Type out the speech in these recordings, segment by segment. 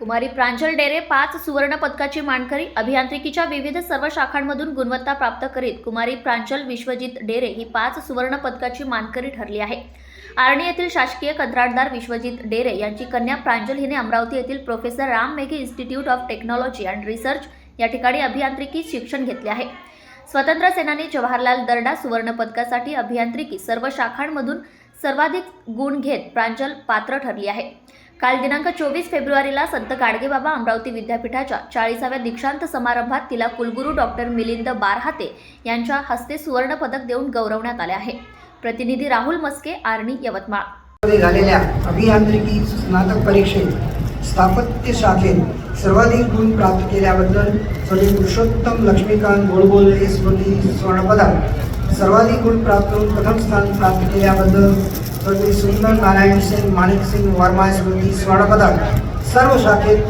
कुमारी प्रांजल डेरे पाच सुवर्ण पदकाची मानकरी अभियांत्रिकीच्या विविध सर्व शाखांमधून गुणवत्ता प्राप्त करीत कुमारी प्रांजल विश्वजित डेरे ही पाच सुवर्ण पदकाची मानकरी ठरली आहे. आर्णी येथील शासकीय कंत्राटदार विश्वजित डेरे यांची कन्या प्रांजल हिने अमरावती येथील professor Ram Meghe institute of technology and research या ठिकाणी अभियांत्रिकी शिक्षण घेतले आहे. स्वतंत्र सेनानी जवाहरलाल दर्डा सुवर्ण पदकासाठी अभियांत्रिकी सर्व शाखांमधून सर्वाधिक गुण घेत प्रांजल पात्र ठरली आहे. काल दिनांक चोवीस फेब्रुवारीला संत गाडगेबाबा अमरावती विद्यापीठाच्या चाळीसाव्या दीक्षांत समारंभात तिला कुलगुरू डॉक्टर मिलिंद बारहाते यांच्या हस्ते सुवर्ण पदक देऊन गौरवण्यात आले आहे. प्रतिनिधी राहुल मस्के आर्णी यवतमाळ. झालेल्या अभियांत्रिकी स्नातक परीक्षेत स्थापत्य शाखेत सर्वाधिक गुण प्राप्त केल्याबद्दल स्वर्गीय पुरुषोत्तम लक्ष्मीकांत गोडबोले स्मृती स्वर्णपदक सर्वाधिक गुण प्राप्त करून प्रथम स्थान प्राप्त केल्याबद्दल श्री सुंदर नारायण सिंग माणिक सिंग वर्मा स्मृती स्वर्णपदक सर्व शाखेत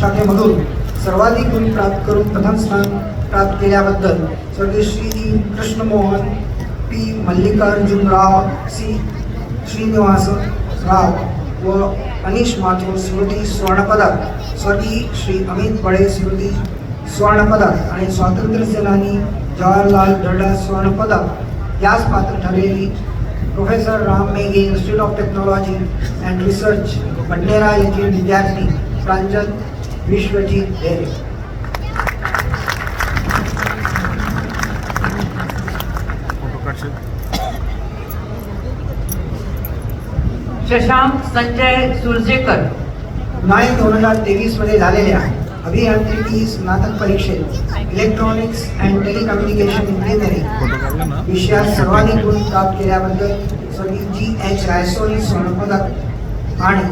शाखेमधून सर्वाधिक गुण प्राप्त करून प्रथम स्थान प्राप्त केल्याबद्दल स्वर्गीय श्री कृष्णमोहन पी. मल्लिकार्जुनराव सी. श्रीनिवास राव व अनिश माथुर स्मृती स्वर्णपदक स्वर्गीय श्री अमित बडे स्मृती स्वर्णपदक आणि स्वातंत्र्य सेनानी जवाहरलाल दर्डा स्वर्णपदक यास पात्र ठरलेली professor Ram Meghe institute of technology and research Badnera येथील विद्यार्थी प्रांजल विश्वजीत हेरे शशांक संजय सुरजेकर. उन्हाळी दोन हजार तेवीसमध्ये झालेल्या अभियांत्रिकी स्नातक परीक्षेत इलेक्ट्रॉनिक्स अँड टेलिकम्युनिकेशन इंजिनिअरिंग विषयात सर्वाधिक गुण प्राप्त केल्याबद्दल स्वर्गीय जी एच रायसोनी स्वर्णपदक आणि